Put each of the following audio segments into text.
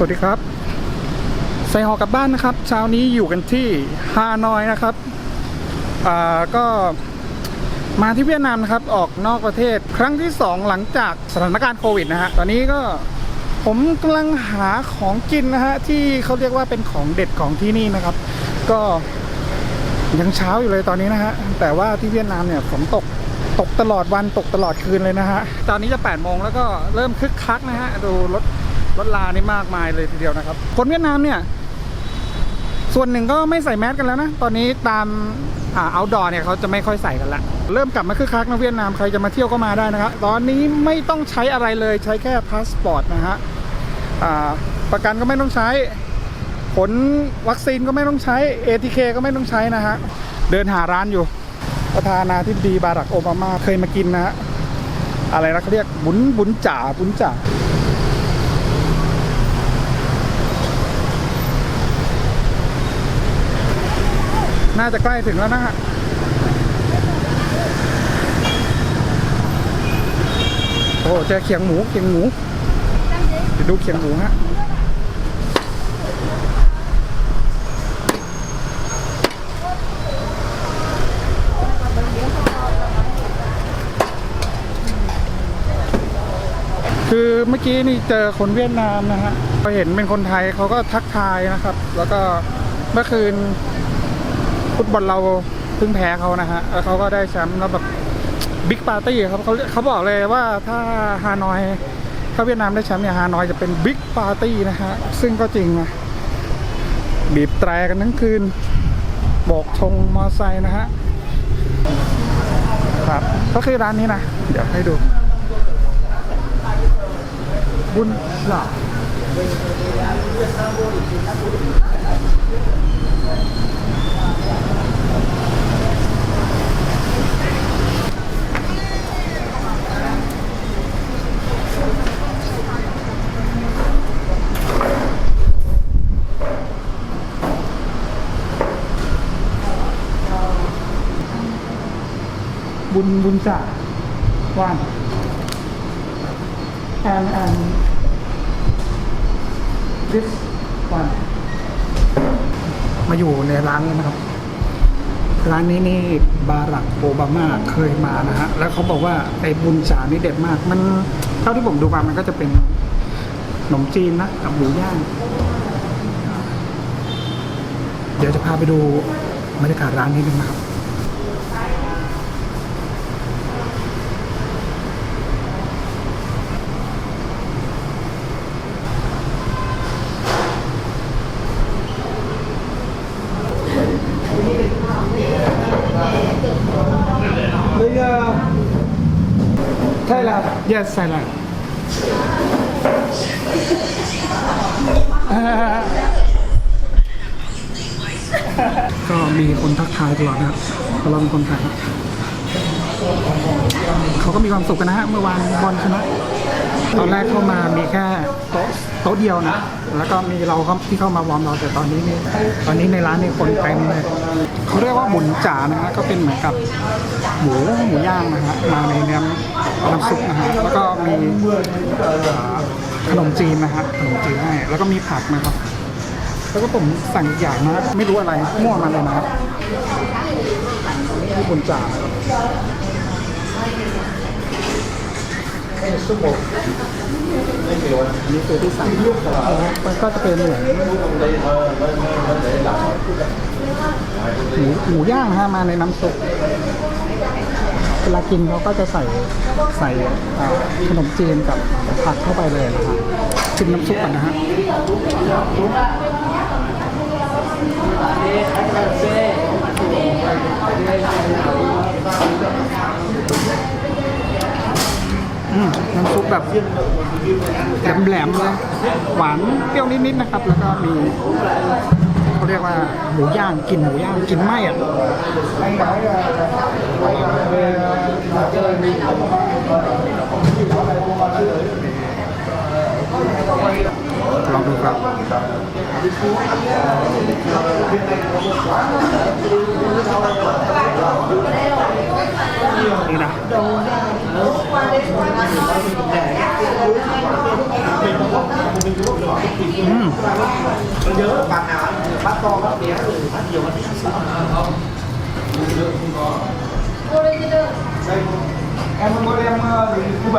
สวัสดีครับ ใส่หอกลับบ้านนะครับ เช้านี้อยู่กันที่ฮานอยนะครับอ่าก็มาที่เวียดนามนะครับ ออกนอกประเทศครั้งที่ 2 หลังจากสถานการณ์โควิดนะฮะตอนนี้ก็ผมกำลังหาของกินนะฮะที่เขาเรียกว่าเป็นของเด็ดของที่นี่นะครับ ก็ยังเช้าอยู่เลยตอนนี้นะฮะแต่ว่าที่เวียดนามเนี่ยฝนตกตกตลอดวันตกตลอดคืนเลยนะฮะตอนนี้จะ8โมงแล้วก็เริ่มคึกคักนะฮะดูรถ รถลานี่มากมายเลยทีเดียวนะครับ คนเวียดนามเนี่ย ส่วนหนึ่งก็ไม่ใส่แมสกันแล้วนะ ตอนนี้ตามอ่า outdoor เนี่ยเขาจะไม่ค่อยใส่กันละ เริ่มกลับมาคึกคักนะเวียดนามใครจะมาเที่ยวก็มาได้นะครับ ตอนนี้ไม่ต้องใช้อะไรเลยใช้แค่พาสปอร์ตนะฮะประกันก็ไม่ต้องใช้ ผลวัคซีนก็ไม่ต้องใช้ ATK ก็ไม่ต้องใช้นะฮะ เดินหาร้านอยู่ ประธานาธิบดีบารักโอบามาเคยมากินนะฮะอะไรนะเขาเรียกบุญบุญจ่าบุญจ่า น่าจะใกล้ถึงแล้วนะฮะโอ้เจอเขียงหมูเขียงหมูเดี๋ยวดูเขียงหมูฮะคือเมื่อกี้นี่เจอคนเวียดนามนะฮะพอเห็นเป็นคนไทยเขาก็ทักทายนะครับ แล้วก็เมื่อคืน ฟุตบอลเราเพิ่งแพ้เขานะฮะแล้วเขาก็ได้แชมป์แล้วแบบบิ๊กปาร์ตี้ครับเขาเขาบอกเลยว่าถ้าฮานอยถ้าเวียดนามได้แชมป์เนี่ยฮานอยจะเป็นบิ๊กปาร์ตี้นะฮะซึ่งก็จริงนะบีบแตรกันทั้งคืนบอกชงมอไซค์นะฮะครับก็คือร้านนี้นะ เดี๋ยวให้ดู บุญหล่า บุญบุญจ่าว่าง and and this one มาอยู่ในร้านนี้นะครับ ร้านนี้นี่บารักโอบามาเคยมานะฮะ แล้วเขาบอกว่าไอ้บุญจ่านี่เด็ดมาก มันเท่าที่ผมดูมามันก็จะเป็นขนมจีนนะกับหมูย่าง เดี๋ยวจะพาไปดูบรรยากาศร้านนี้นึงนะครับ yes Thailand ก็มีคนทักทายตลอดนะครับเพราะเป็นคนไทยครับเขาก็มีความสุขกันนะฮะ เมื่อวานบอลชนะ ตอนแรกเข้ามามีแค่โต๊ะโต๊ะเดียวนะ แล้วก็มีเราครับที่เข้ามาวอร์มเราแต่ตอนนี้นี่ตอนนี้ในร้านนี่คนเต็มเลย เขาเรียกว่าหมุนจ่านะฮะก็เป็นเหมือนกับหมูหมูย่างนะฮะมาในเนื้อน้ำซุปนะฮะแล้วก็มีเอ่อขนมจีนนะฮะขนมจีนให้แล้วก็มีผักนะครับ แล้วก็ผมสั่งอีกอย่างนะไม่รู้อะไรมั่วมาเลยนะครับที่บนจ่านะครับอันนี้คือที่สั่งนะครับมันก็จะเป็นเหมือน หมูหมูย่างฮะมาในน้ำซุปเวลากินเขาก็จะใส่ใส่ขนมจีนกับผักเข้าไปเลยนะฮะชิมน้ำซุปกันนะฮะน้ำซุปแบบแหลมๆเลยหวานเปรี้ยวนิดๆนะครับ แล้วก็มี เขาเรียกว่าหมูย่างกลินหมูย่างกลินไหมอะลองดูครับนี่นะ อืมเยอะบางน้ำพัตองพัเบี้ยหรือพัดเดียวมันไม่ใช่ซื้อเอ็มโมเดลมาดูคู่แบ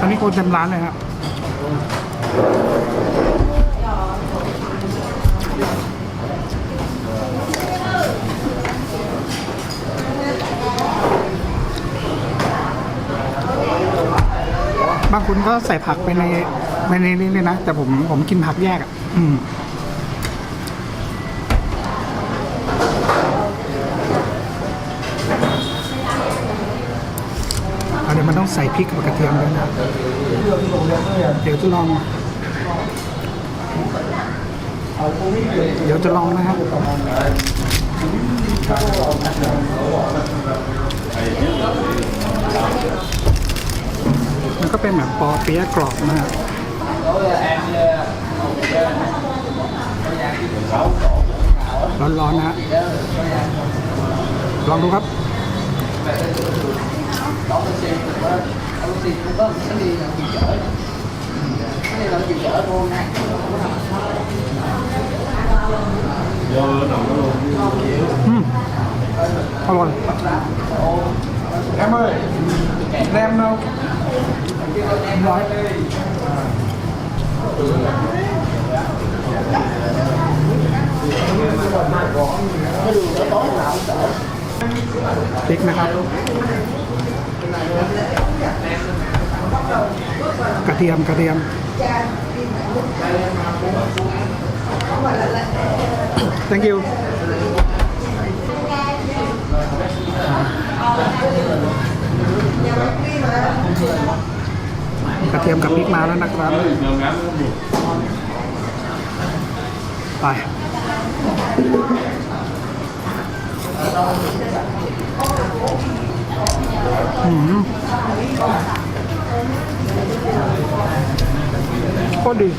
อันนี้คนเต็มร้านเลยครับ บางคนก็ใส่ผักไปในไปในนี้เลยนะ แต่ผมผมกินผักแยกอะ อืมอะเดี๋ยวมันต้องใส่พริกกับกระเทียมด้วยนะเดี๋ยวจะลอง เดี๋ยวจะลองนะครับ มันก็เป็นแบบปอเปี๊ยะกรอบนะฮะร้อนๆนะฮะลองดูครับอืมอร่อย Em ơi, đem đâu? ร้อยพริ กนะครับ กระเทียมกระเทียม thank you กระเทียมกับพริกมาแล้วนะครับไปอืมโคตรดี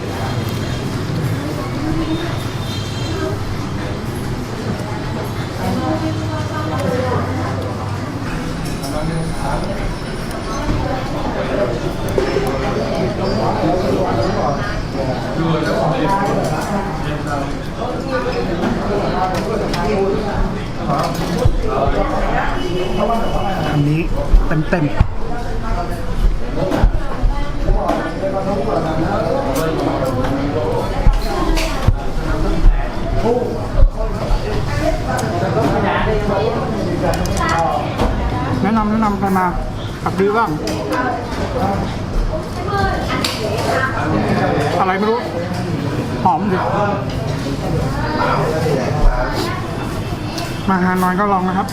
อันนี้เต็มเต็มแนะนำแนะนำใครมาผักดีบ้าง อะไรไม่รู้ หอมดิมาฮานอยก็ลองนะครับ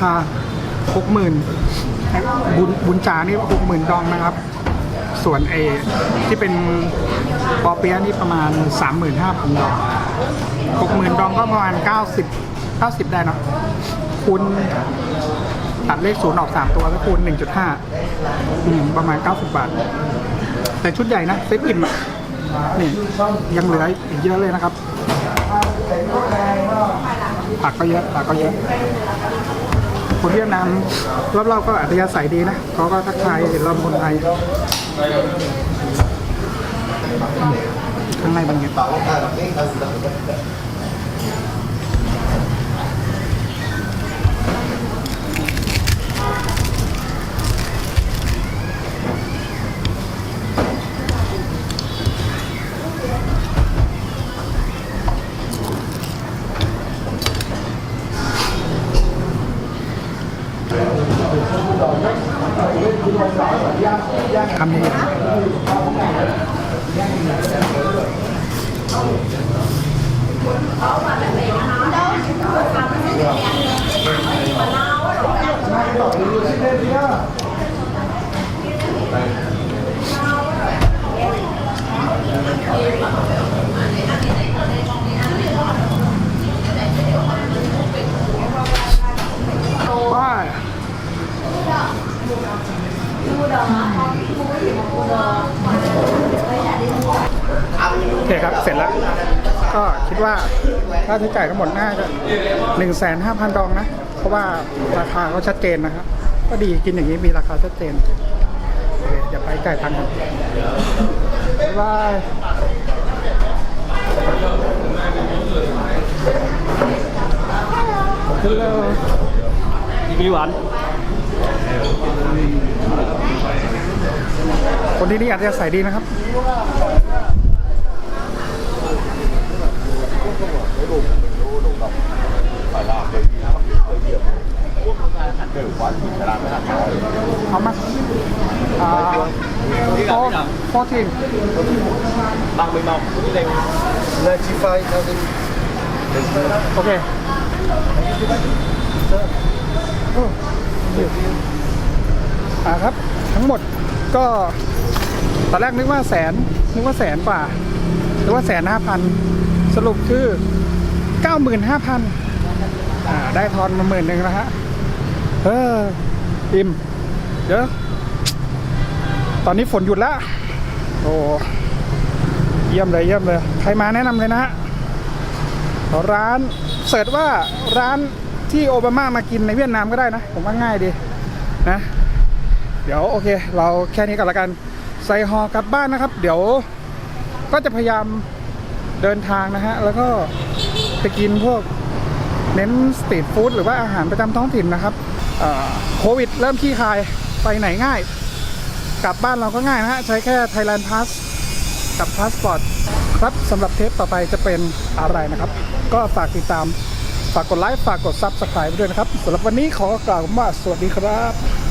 คาหกหมื่นบุญบุญจานี่หกหมื่นดองนะครับ ส่วนเอที่เป็นปอเปี๊ยะนี่ประมาณสามหมื่นห้าพันดองหกหมื่นดองก็ประมาณเก้าสิบเก้าสิบได้เนอะคูณตัดเลขศูนย์ออกสามตัวแล้วคูณหนึ่งจุดห้าประมาณเก้าสิบบาท แต่ชุดใหญ่นะเซตอิ่มอะนี่ยังเหลืออีกเยอะเลยนะครับ ผักก็เยอะผักก็เยอะ คนเวียดนามรอบๆก็อัธยาศัยดีนะเขาก็ทักทายเราคนไทยข้างในเป็นไง ทำยังไงไป โอเคครับ เสร็จแล้ว ก็คิดว่าค่าใช้จ่ายทั้งหมดน่าจะ1 5 0 0 0ดองนะ เพราะว่าราคาเขาชัดเจนนะครับ ก็ดีกินอย่างนี้มีราคาชัดเจนโอเดี๋ยวไปจ่ายตังค์กันบ๊ายบายฮัลโหลมีหวาน คนที่นี่อาจจะใส่ดีนะครับเอามาอ่าโต๊ะโต๊ะทีมบางไม่เมานี่เลย 95,000. โอเคโอ้อ่าครับ ทั้งหมดก็ตอนแรกนึกว่าแสนนึกว่าแสนกว่านึกว่าแสนห้าพันสรุปคือเก้าหมื่นห้าพันได้ทอนมาหมื่นหนึ่งแล้วฮะเอออิ่มเดี๋ยวตอนนี้ฝนหยุดแล้วโอ้เยี่ยมเลยเยี่ยมเลย ใครมาแนะนำเลยนะฮะร้านเสิร์ชว่าร้านที่โอบามามากินในเวียดนามก็ได้นะ ผมว่าง่ายดีนะ เดี๋ยวโอเค เราแค่นี้ก่อนละกันใส่หอกลับบ้านนะครับ เดี๋ยวก็จะพยายามเดินทางนะฮะ แล้วก็ไปกินพวกเน้นสตรีทฟู้ดหรือว่าอาหารประจำท้องถิ่นนะครับโควิดเริ่มขี้คายไปไหนง่าย กลับบ้านเราก็ง่ายนะฮะ ใช้แค่ Thailand Pass กับพาสปอร์ตครับสำหรับเทปต่อไปจะเป็นอะไรนะครับ ก็ฝากติดตาม ฝากกดไลค์ ฝากกด Subscribe ไปด้วยนะครับสำหรับวันนี้ขอกล่าวว่าสวัสดีครับ